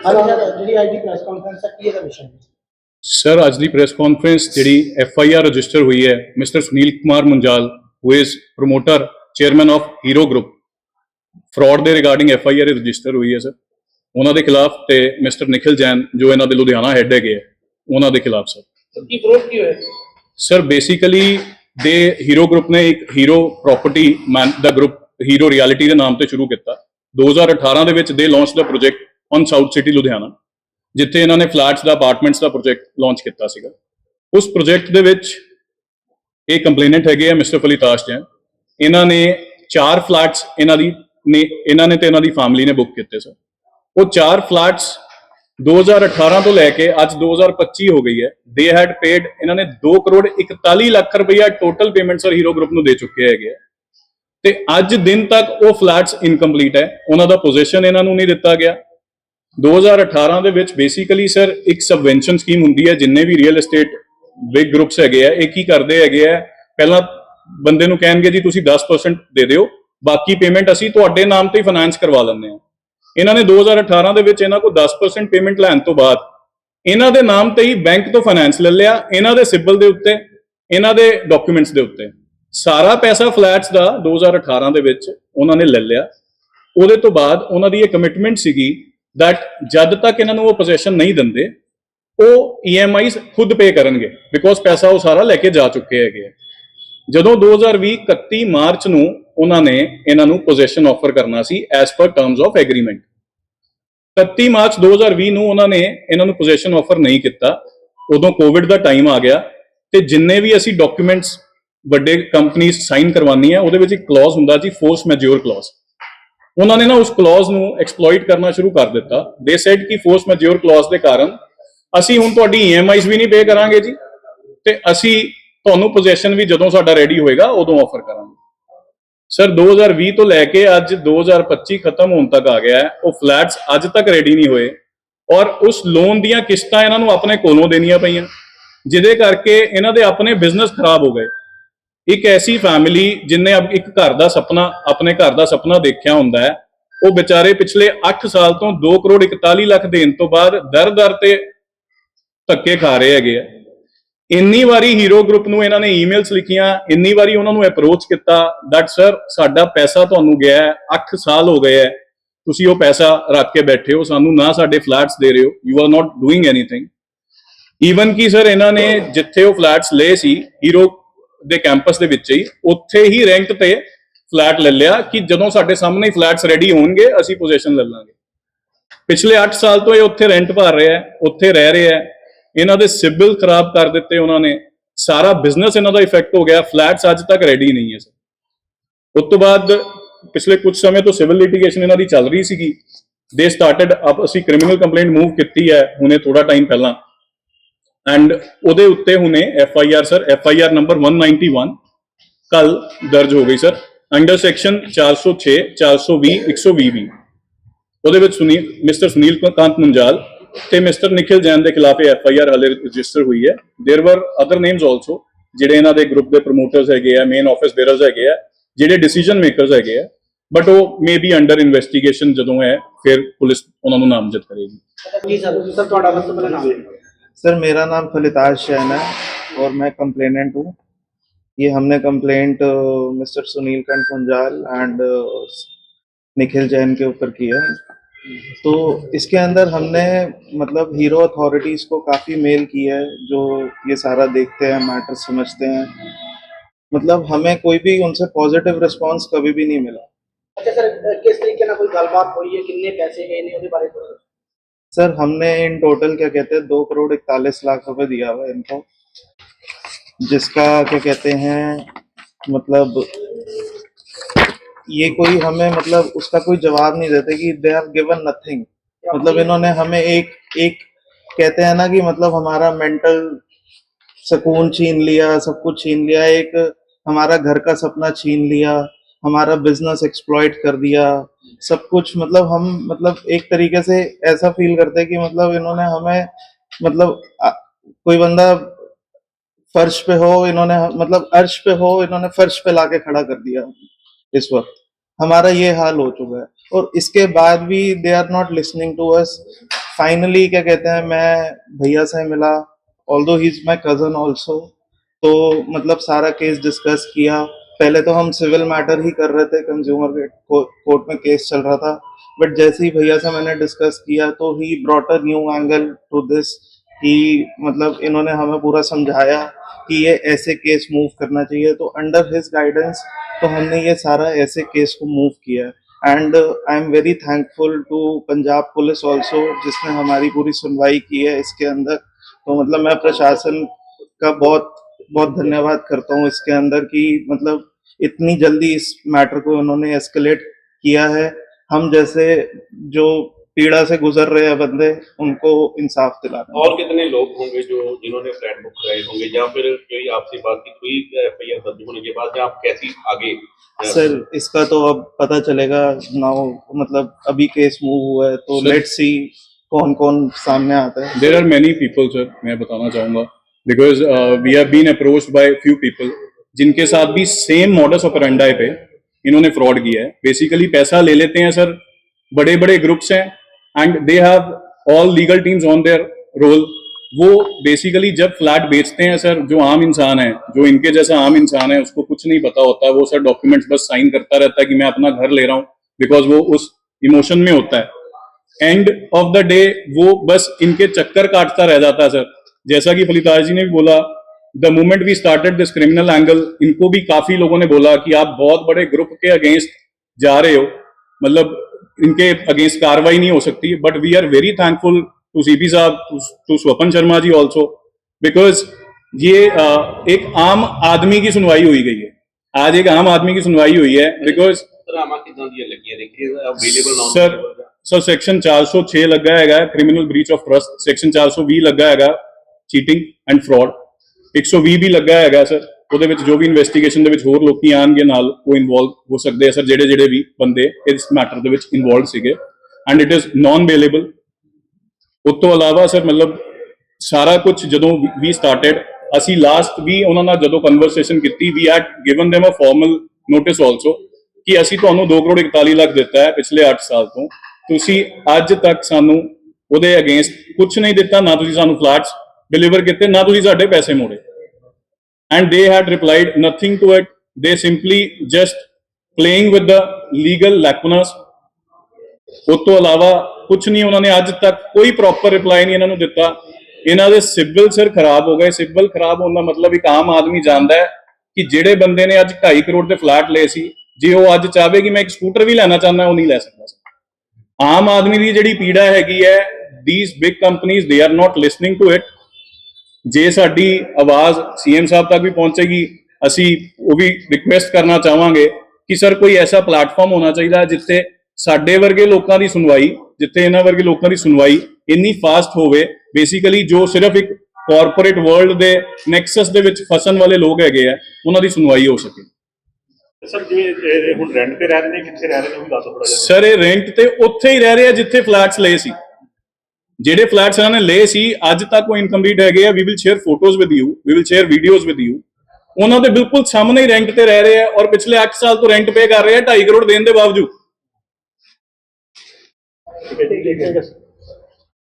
Sir ਜਿਹੜੀ ਅੱਜ ਦੀ ਪ੍ਰੈਸ ਕਾਨਫਰੰਸ ਹੈ ਕੀ ਇਹਦਾ ਵਿਸ਼ਾ ਹੈ? ਸਰ ਅੱਜ ਦੀ ਪ੍ਰੈਸ ਕਾਨਫਰੰਸ ਜਿਹੜੀ ਐਫ ਆਈ ਆਰ ਰਜਿਸਟਰ ਹੋਈ ਹੈ mister Sunil Kumar Munjal who is promoter chairman of Hero group fraud ਦੇ regarding F I R register ਹੋਈ ਹੈ ਸਰ ਉਹਨਾਂ ਦੇ ਖਿਲਾਫ ਤੇ ਮਿਸਟਰ ਨਿਖਿਲ ਜੈਨ ਜੋ ਇਹਨਾਂ ਦੇ ਲੁਧਿਆਣਾ ਹੈੱਡ ਹੈਗੇ ਆ ਉਹਨਾਂ ਦੇ ਖਿਲਾਫ ਸਰ ਕੀ ਵਿਰੋਧ ਕੀ ਹੋਇਆ? ਸਰ ਬੇਸਿਕਲੀ ਦੇ ਹੀਰੋ ਗਰੁੱਪ ਨੇ ਇੱਕ ਹੀਰੋ ਪ੍ਰਾਪਰਟੀ ਮੈਨ ਦਾ ਗਰੁੱਪ ਹੀਰੋ ਰਿਐਲਿਟੀ ਦੇ ਨਾਮ ਤੇ ਸ਼ੁਰੂ ਕੀਤਾ। 2018 ਦੇ ਵਿੱਚ ਦੇ launch the project on south city Ludhiana ਜਿੱਥੇ ਇਹਨਾਂ ਨੇ ਫਲੈਟਸ ਦਾ ਅਪਾਰਟਮੈਂਟਸ ਦਾ ਪ੍ਰੋਜੈਕਟ ਲਾਂਚ ਕੀਤਾ ਸੀਗਾ। ਉਸ ਪ੍ਰੋਜੈਕਟ ਦੇ ਵਿੱਚ ਇਹ ਕੰਪਲੇਨੈਂਟ ਹੈਗੇ ਆ ਮਿਸਟਰ ਫਲੀਤਾਸ਼ ਜੈਨ। ਇਹਨਾਂ ਨੇ ਚਾਰ ਫਲੈਟਸ ਇਹਨਾਂ ਦੀ ਨੇ, ਇਹਨਾਂ ਨੇ ਤੇ ਇਹਨਾਂ ਦੀ ਫੈਮਿਲੀ ਨੇ ਬੁੱਕ ਕੀਤੇ ਸਰ। ਉਹ ਚਾਰ ਫਲੈਟਸ 2018 ਤੋਂ ਲੈ ਕੇ ਅੱਜ 2025 ਹੋ ਗਈ ਹੈ। ਦੇ ਹੈਡ ਪੇਡ ਇਹਨਾਂ ਨੇ 2 ਕਰੋੜ 41 ਲੱਖ ਰੁਪਈਆ total payment sir Hero group ਨੂੰ ਦੇ ਚੁੱਕੇ ਹੈਗੇ ਆ। ਤੇ ਅੱਜ ਦਿਨ ਤੱਕ ਉਹ ਫਲੈਟਸ ਇਨਕੰਪਲੀਟ ਹੈ। ਉਹਨਾਂ ਦਾ ਪੋਜੀਸ਼ਨ ਇਹਨਾਂ ਨੂੰ ਨਹੀਂ ਦਿੱਤਾ ਗਿਆ। 2018 ਦੇ ਵਿੱਚ ਬੇਸਿਕਲੀ ਸਰ ਇੱਕ ਸਬਵੈਂਸ਼ਨ ਸਕੀਮ ਹੁੰਦੀ ਹੈ, ਜਿੰਨੇ ਵੀ ਰੀਅਲ ਏਸਟੇਟ ਬਿਗ ਗਰੁੱਪਸ ਹੈਗੇ ਆ, ਇਹ ਕੀ ਕਰਦੇ ਹੈਗੇ ਆ? ਪਹਿਲਾਂ ਬੰਦੇ ਨੂੰ ਕਹਿਣਗੇ, ਜੀ ਤੁਸੀਂ 10% ਦੇ ਦਿਓ, ਬਾਕੀ ਪੇਮੈਂਟ ਅਸੀਂ ਤੁਹਾਡੇ ਨਾਮ ਤੇ ਹੀ ਫਾਈਨਾਂਸ ਕਰਵਾ ਲੈਂਦੇ ਹਾਂ। ਇਹਨਾਂ ਨੇ 2018 ਦੇ ਵਿੱਚ ਇਹਨਾਂ ਕੋਲ 10% ਪੇਮੈਂਟ ਲੈਣ ਤੋਂ ਬਾਅਦ ਇਹਨਾਂ ਦੇ ਨਾਮ ਤੇ ਹੀ ਬੈਂਕ ਤੋਂ ਫਾਈਨਾਂਸ ਲੈ ਲਿਆ, ਇਹਨਾਂ ਦੇ ਸਿਬਲ ਦੇ ਉੱਤੇ, ਇਹਨਾਂ ਦੇ ਡਾਕੂਮੈਂਟਸ ਦੇ ਉੱਤੇ। ਸਾਰਾ ਪੈਸਾ ਫਲੈਟਸ ਦਾ 2018 ਦੇ ਵਿੱਚ ਉਹਨਾਂ ਨੇ ਲੈ ਲਿਆ। ਉਹਦੇ ਤੋਂ ਬਾਅਦ ਉਹਨਾਂ ਦੀ ਇਹ ਕਮਿਟਮੈਂਟ ਸੀਗੀ that ਜਦ ਤੱਕ ਇਹਨਾਂ ਨੂੰ ਉਹ ਪੋਜੀਸ਼ਨ ਨਹੀਂ ਦਿੰਦੇ, ਉਹ EMIs ਖੁਦ ਪੇ ਕਰਨਗੇ ਬਿਕੋਜ਼ ਪੈਸਾ ਉਹ ਸਾਰਾ ਲੈ ਕੇ ਜਾ ਚੁੱਕੇ ਹੈਗੇ ਆ। ਜਦੋਂ 2020 31 ਮਾਰਚ ਨੂੰ ਉਹਨਾਂ ਨੇ ਇਹਨਾਂ ਨੂੰ ਪੋਜੀਸ਼ਨ ਆਫਰ ਕਰਨਾ ਸੀ as per terms of agreement 31 March 2020 ਨੂੰ ਉਹਨਾਂ ਨੇ ਇਹਨਾਂ ਨੂੰ ਪੋਜੀਸ਼ਨ ਆਫਰ ਨਹੀਂ ਕੀਤਾ, ਉਦੋਂ ਕੋਵਿਡ ਦਾ ਟਾਈਮ ਆ ਗਿਆ, ਤੇ ਜਿੰਨੇ ਵੀ ਅਸੀਂ ਡਾਕੂਮੈਂਟਸ ਵੱਡੇ ਕੰਪਨੀਆਂ ਸਾਈਨ ਕਰਵਾਉਣੀ ਹੈ, ਉਹਦੇ ਵਿੱਚ ਇੱਕ ਕਲੌਜ਼ ਹੁੰਦਾ ਜੀ ਫੋਰਸ ਮੈਜੋਰ ਕਲੌਜ਼ ਉਹਨਾਂ ਨੇ ਨਾ ਉਸ ਕਲੌਜ਼ ਨੂੰ ਐਕਸਪਲੋਇਟ ਕਰਨਾ ਸ਼ੁਰੂ ਕਰ ਦਿੱਤਾ। ਦੇ ਸੈਡ ਕਿ ਫੋਰਸ ਮੈਜੋਰ ਕਲੌਜ਼ ਦੇ ਕਾਰਨ ਅਸੀਂ ਹੁਣ ਤੁਹਾਡੀ EMIs ਵੀ ਨਹੀਂ ਪੇ ਕਰਾਂਗੇ ਜੀ, ਤੇ ਅਸੀਂ ਤੁਹਾਨੂੰ ਪੋਜੀਸ਼ਨ ਵੀ ਜਦੋਂ ਸਾਡਾ ਰੈਡੀ ਹੋਏਗਾ, ਉਦੋਂ ਆਫਰ ਕਰਾਂਗੇ। ਸਰ 2020 ਤੋਂ ਲੈ ਕੇ ਅੱਜ 2025 ਖਤਮ ਹੋਣ ਤੱਕ ਆ ਗਿਆ ਹੈ। ਉਹ ਫਲੈਟਸ ਅੱਜ ਤੱਕ ਰੈਡੀ ਨਹੀਂ ਹੋਏ ਔਰ ਉਸ ਲੋਨ ਦੀਆਂ ਕਿਸ਼ਤਾਂ ਇਹਨਾਂ ਨੂੰ ਆਪਣੇ ਕੋਲੋਂ ਦੇਣੀਆਂ ਪਈਆਂ, ਜਿਹਦੇ ਕਰਕੇ ਇਹਨਾਂ ਦੇ ਆਪਣੇ ਬਿਜ਼ਨਸ ਖਰਾਬ ਹੋ ਗਏ। ਇੱਕ ਐਸੀ ਫੈਮਿਲੀ ਜਿਨੇ ਇੱਕ ਘਰ ਦਾ ਸੁਪਨਾ, ਆਪਣੇ ਘਰ ਦਾ ਸੁਪਨਾ ਦੇਖਿਆ ਹੁੰਦਾ ਹੈ, ਉਹ ਵਿਚਾਰੇ ਪਿਛਲੇ 8 ਸਾਲ ਤੋਂ 2 ਕਰੋੜ 41 ਲੱਖ ਦੇਣ ਤੋਂ ਬਾਅਦ ਦਰ-ਦਰ ਤੇ ਧੱਕੇ ਖਾ ਰਹੇ ਹੈਗੇ ਆ। ਇੰਨੀ ਵਾਰੀ ਹੀਰੋ ਗਰੁੱਪ ਨੂੰ ਇਹਨਾਂ ਨੇ ਈਮੇਲਸ ਲਿਖੀਆਂ, ਇੰਨੀ ਵਾਰੀ ਉਹਨਾਂ ਨੂੰ ਅਪਰੋਚ ਕੀਤਾ ਦੈਟ ਸਰ ਸਾਡਾ ਪੈਸਾ ਤੁਹਾਨੂੰ ਗਿਆ ਹੈ 8 ਸਾਲ ਹੋ ਗਏ ਹੈ। ਤੁਸੀਂ ਉਹ ਪੈਸਾ ਰੱਖ ਕੇ ਬੈਠੇ ਹੋ, ਸਾਨੂੰ ਨਾ ਸਾਡੇ ਫਲੈਟਸ ਦੇ ਰਹੇ ਹੋ you are not doing anything even ਕਿ ਸਰ ਇਹਨਾਂ ਨੇ ਜਿੱਥੇ ਉਹ ਫਲੈਟਸ ਲਏ ਸੀ ਹੀਰੋ ਦੇ ਕੈਂਪਸ ਦੇ ਵਿੱਚ ਹੀ ਉੱਥੇ ਹੀ ਰੈਂਟ ਤੇ ਫਲੈਟ ਲੈ ਲਿਆ ਕਿ ਜਦੋਂ ਸਾਡੇ ਸਾਹਮਣੇ ਹੀ ਫਲੈਟਸ ਰੈਡੀ ਹੋਣਗੇ, ਅਸੀਂ ਪੋਜੀਸ਼ਨ ਲੈ ਲਾਂਗੇ। ਪਿਛਲੇ 8 ਸਾਲ ਤੋਂ ਇਹ ਉੱਥੇ ਰੈਂਟ ਭਰ ਰਿਹਾ ਹੈ, ਉੱਥੇ ਰਹਿ ਰਿਹਾ ਹੈ। ਇਹਨਾਂ ਦੇ ਸਿਬਲ ਖਰਾਬ ਕਰ ਦਿੱਤੇ ਉਹਨਾਂ ਨੇ। ਸਾਰਾ ਬਿਜ਼ਨਸ ਇਹਨਾਂ ਦਾ ਇਫੈਕਟ ਹੋ ਗਿਆ ਫਲੈਟਸ ਅੱਜ ਤੱਕ ਰੈਡੀ ਨਹੀਂ ਹੈ ਸਰ। ਉਸ ਤੋਂ ਬਾਅਦ ਪਿਛਲੇ ਕੁਝ ਸਮੇਂ ਤੋਂ ਸਿਵਲ ਲਿਟੀਗੇਸ਼ਨ ਇਹਨਾਂ ਦੀ ਚੱਲ ਰਹੀ ਸੀਗੀ। ਦੇ ਸਟਾਰਟਡ ਅਪ ਅਸੀਂ ਕ੍ਰਿਮੀਨਲ ਕੰਪਲੇਂਟ ਮੂਵ ਕੀਤੀ ਹੈ, ਹੁਣੇ ਥੋੜਾ ਟਾਈਮ ਪਹਿਲਾਂ। ਐਂਡ ਉਹਦੇ ਉੱਤੇ ਹੁਣੇ F I R sir F I R number 191 ਕੱਲ ਦਰਜ ਹੋ ਗਈ ਸਰ ਅੰਡਰ ਸੈਕਸ਼ਨ 406 420 120 ਵੀ ਉਹਦੇ ਵਿੱਚ ਸੁਨੀਲ ਮਿਸਟਰ ਸੁਨੀਲ ਕਾਂਤ ਮੁੰਜਾਲ ਤੇ ਮਿਸਟਰ ਨਿਖਿਲ ਜੈਨ ਦੇ ਖਿਲਾਫ ਐਫ ਆਈ ਆਰ ਹਲੇ ਰਜਿਸਟਰ ਹੋਈ ਹੈ there are other names also ਜਿਹੜੇ ਇਹਨਾਂ ਦੇ ਗਰੁੱਪ ਦੇ ਪ੍ਰੋਮੋਟਰਸ ਹੈਗੇ ਆ ਮੇਨ ਆਫਿਸ ਬੇਅਰਰਸ ਹੈਗੇ ਆ ਜਿਹੜੇ ਡਿਸੀਜਨ ਮੇਕਰਸ ਹੈਗੇ ਆ ਬਟ ਉਹ ਮੇ ਬੀ ਅੰਡਰ ਇਨਵੈਸਟੀਗੇਸ਼ਨ ਜਦੋਂ ਹੈ ਫਿਰ ਪੁਲਿਸ ਉਹਨਾਂ ਨੂੰ ਨਾਮਜ਼ਦ ਕਰੇਗੀ ਜੀ ਸਰ ਸਰ ਤੁਹਾਡਾ ਸਭ ਤੋਂ ਪਹਿਲਾਂ ਨਾਮ ਹੈ सर, मेरा नाम फलिताज शैन है और मैं कंप्लेनेंट हूँ। ये हमने कंप्लेंट मिस्टर सुनील कंठ पुंजाल एंड निखिल जैन के ऊपर की है। तो इसके अंदर हमने मतलब हीरो अथॉरिटीज़ को काफ़ी मेल की है, जो ये सारा देखते हैं मैटर समझते हैं। मतलब हमें कोई भी उनसे पॉजिटिव रिस्पांस कभी भी नहीं मिला। अच्छा सर किस तरीके ना कोई गलबात हुई है? कितने पैसे गए नहीं बारे में सर, हमने इन टोटल क्या कहते हैं, दो करोड़ इकतालीस लाख रुपए दिया हुआ है इनको। जिसका क्या कहते हैं मतलब ये कोई हमें मतलब उसका कोई जवाब नहीं देते कि दे हैव गिवन नथिंग मतलब इन्होंने हमें एक एक कहते हैं ना कि मतलब हमारा मेंटल सुकून छीन लिया, सब कुछ छीन लिया, एक हमारा घर का सपना छीन लिया, हमारा बिज़नेस एक्सप्लॉइट कर दिया। सब कुछ मतलब हम मतलब एक तरीके से ऐसा फील करते हैं कि मतलब इन्होंने हमें मतलब कोई बंदा फर्श पे हो, इन्होंने मतलब अर्श पे हो, इन्होंने फर्श पे लाके खड़ा कर दिया इस वक्त। हमारा ये हाल हो चुका है। और इसके बाद भी they are not listening to us finally क्या कहते हैं, मैं भैया से मिला। Although he is my cousin also तो मतलब सारा केस डिस्कस किया। पहले तो हम सिविल मैटर ही कर रहे थे कंज्यूमर के कोर्ट में केस चल रहा था। बट जैसे ही भैया से मैंने डिस्कस किया तो he brought a new angle to this कि मतलब इन्होंने हमें पूरा समझाया कि ये ऐसे केस मूव करना चाहिए। तो अंडर हिज गाइडेंस तो हमने ये सारा ऐसे केस को मूव किया and I am very thankful to Punjab police also जिसने हमारी पूरी सुनवाई की है इसके अंदर। तो मतलब मैं प्रशासन का बहुत बहुत धन्यवाद करता हूँ इसके अंदर कि मतलब इतनी जल्दी इस मैटर को उन्होंने एस्केलेट किया है। हम जैसे जो पीड़ा से गुजर रहे हैं बंदे उनको इंसाफ दिलाना और कितने लोग होंगे जो जिन्होंने फ्लैट बुक कराए होंगे? या फिर कोई आपसे बातचीत हुई एफ़ आई आर दर्ज होने के बाद आप कैसी आगे? सर इसका तो अब पता चलेगा नाउ मतलब अभी केस मूव हुआ है तो लेट्स सी कौन कौन सामने आता है। There are many people sir मैं बताना चाहूँगा। Because we have been approached by few people जिनके साथ भी सेम मॉडस ऑपरेंडाई पे इन्होंने फ्रॉड किया है। बेसिकली पैसा ले लेते हैं सर बड़े बड़े ग्रुप्स हैं and they have all legal teams on their role वो बेसिकली जब फ्लैट बेचते हैं सर, जो आम इंसान है, जो इनके जैसा आम इंसान है, उसको कुछ नहीं पता होता। वो सर डॉक्यूमेंट्स बस साइन करता रहता है कि मैं अपना घर ले रहा हूँ बिकॉज़ वो उस इमोशन में होता है। एंड ऑफ़ द डे वो बस इनके चक्कर काटता रह जाता है, सर। जैसा कि फलिताज जी ने भी बोला the moment we started this criminal angle इनको भी काफ़ी लोगों ने बोला कि आप बहुत बड़े ग्रुप के अगेंस्ट जा रहे हो। मतलब इनके अगेंस्ट कार्रवाई नहीं हो सकती but we are very thankful to C P साहब to Swapan Sharma ji also because ये एक आम आदमी की सुनवाई हुई गई है। आज एक आम आदमी की सुनवाई हुई है बिकॉज़ सर सर सेक्शन 406 लगा है? Criminal breach of trust section 420 लगा है चीटिंग एंड फ्रॉड 120 ਵੀ ਲੱਗਾ ਹੈਗਾ, ਸਰ। ਉਹਦੇ ਵਿੱਚ ਜੋ ਵੀ ਇਨਵੈਸਟੀਗੇਸ਼ਨ ਦੇ ਵਿੱਚ ਹੋਰ ਲੋਕੀ ਆਣਗੇ ਨਾਲ, ਉਹ ਇਨਵੋਲਵ ਹੋ ਸਕਦੇ ਆ, ਸਰ, ਜਿਹੜੇ ਜਿਹੜੇ ਵੀ ਬੰਦੇ ਇਸ ਮੈਟਰ ਦੇ ਵਿੱਚ ਇਨਵੋਲਵ ਸੀਗੇ। And it is non available ਉਸ ਤੋਂ ਇਲਾਵਾ, ਸਰ, ਮਤਲਬ ਸਾਰਾ ਕੁਝ ਜਦੋਂ ਵੀ ਸਟਾਰਟਡ ਅਸੀਂ ਲਾਸਟ ਵੀ ਉਹਨਾਂ ਨਾਲ ਜਦੋਂ ਕਨਵਰਸੇਸ਼ਨ ਕੀਤੀ we had given them a formal notice also ਕਿ ਅਸੀਂ ਤੁਹਾਨੂੰ 2 ਕਰੋੜ 41 ਲੱਖ ਦਿੱਤਾ ਹੈ ਪਿਛਲੇ 8 ਸਾਲ ਤੋਂ। ਤੁਸੀਂ ਅੱਜ ਤੱਕ ਸਾਨੂੰ ਉਹਦੇ ਅਗੇਂਸਟ ਕੁਝ ਨਹੀਂ ਦਿੱਤਾ, ਨਾ ਤੁਸੀਂ ਸਾਨੂੰ ਫਲੈਟਸ ਡਿਲੀਵਰ ਕੀਤੇ, ਨਾ ਤੁਸੀਂ ਸਾਡੇ ਪੈਸੇ ਮੋੜੇ। And they had replied nothing to it they simply just playing with the legal lacunas ਉਸ ਤੋਂ ਇਲਾਵਾ ਕੁਝ ਨਹੀਂ ਉਹਨਾਂ ਨੇ ਅੱਜ ਤੱਕ ਕੋਈ ਪ੍ਰੋਪਰ ਰਿਪਲਾਈ ਨਹੀਂ ਇਹਨਾਂ ਨੂੰ ਦਿੱਤਾ। ਇਹਨਾਂ ਦੇ ਸਿਵਲ ਸਿਰ ਖਰਾਬ ਹੋ ਗਏ। ਸਿਵਲ ਖਰਾਬ ਹੋਣ ਦਾ ਮਤਲਬ ਇੱਕ ਆਮ ਆਦਮੀ ਜਾਣਦਾ ਹੈ ਕਿ ਜਿਹੜੇ ਬੰਦੇ ਨੇ ਅੱਜ 2.5 ਕਰੋੜ ਦੇ ਫਲੈਟ ਲਏ ਸੀ, ਜੇ ਉਹ ਅੱਜ ਚਾਹਵੇ ਕਿ ਮੈਂ ਇੱਕ ਸਕੂਟਰ ਵੀ ਲੈਣਾ ਚਾਹੁੰਦਾ, ਉਹ ਨਹੀਂ ਲੈ ਸਕਦਾ ਆਮ ਆਦਮੀ ਦੀ ਜਿਹੜੀ ਪੀੜਾ ਹੈਗੀ ਹੈ ਥੀਸ ਬਿਗ ਕੰਪਨੀਆਂ they are not listening to it ਜੇ ਸਾਡੀ ਆਵਾਜ਼ ਸੀਐਮ ਸਾਹਿਬ ਤੱਕ ਵੀ ਪਹੁੰਚੇਗੀ ਅਸੀਂ ਉਹ ਵੀ ਰਿਕੁਐਸਟ ਕਰਨਾ ਚਾਹਾਂਗੇ ਕਿ ਸਰ ਕੋਈ ਐਸਾ ਪਲੇਟਫਾਰਮ ਹੋਣਾ ਚਾਹੀਦਾ ਜਿੱਥੇ ਸਾਡੇ ਵਰਗੇ ਲੋਕਾਂ ਦੀ ਸੁਣਵਾਈ ਜਿੱਥੇ ਇਹਨਾਂ ਵਰਗੇ ਲੋਕਾਂ ਦੀ ਸੁਣਵਾਈ ਇੰਨੀ ਫਾਸਟ ਹੋਵੇ। ਬੇਸਿਕਲੀ ਜੋ ਸਿਰਫ ਇੱਕ ਕਾਰਪੋਰੇਟ ਵਰਲਡ ਦੇ ਨੈਕਸਸ ਦੇ ਵਿੱਚ ਫਸਣ ਵਾਲੇ ਲੋਕ ਹੈਗੇ ਆ ਉਹਨਾਂ ਦੀ ਸੁਣਵਾਈ ਹੋ ਸਕੇ। ਸਰ ਜਿਵੇਂ ਹੁਣ ਰੈਂਟ ਤੇ ਰਹਿ ਰਹੇ ਨੇ ਕਿੱਥੇ ਰਹਿ ਰਹੇ ਨੇ ਉਹ ਵੀ ਦੱਸੋ ਥੋੜਾ ਜਿਹਾ। ਸਰ ਇਹ ਰੈਂਟ ਤੇ ਉੱਥੇ ਹੀ ਰਹਿ ਰਹੇ ਆ ਜਿੱਥੇ ਫਲੈਟਸ ਲਏ ਸੀ। ਜਿਹੜੇ ਫਲੈਟਸ ਇਹਨਾਂ ਨੇ ਲਏ ਸੀ, ਅੱਜ ਤੱਕ ਉਹ ਇਨਕੰਪਲੀਟ ਹੈਗੇ ਆ। We will share photos with you we will share videos with you ਉਹਨਾਂ ਦੇ ਬਿਲਕੁਲ ਸਾਹਮਣੇ ਹੀ ਰੈਂਟ ਤੇ ਰਹਿ ਰਹੇ ਆ ਔਰ ਪਿਛਲੇ 8 ਸਾਲ ਤੋਂ ਰੈਂਟ ਪੇ ਕਰ ਰਹੇ ਆ 2.5 ਕਰੋੜ ਦੇਣ ਦੇ ਬਾਵਜੂਦ।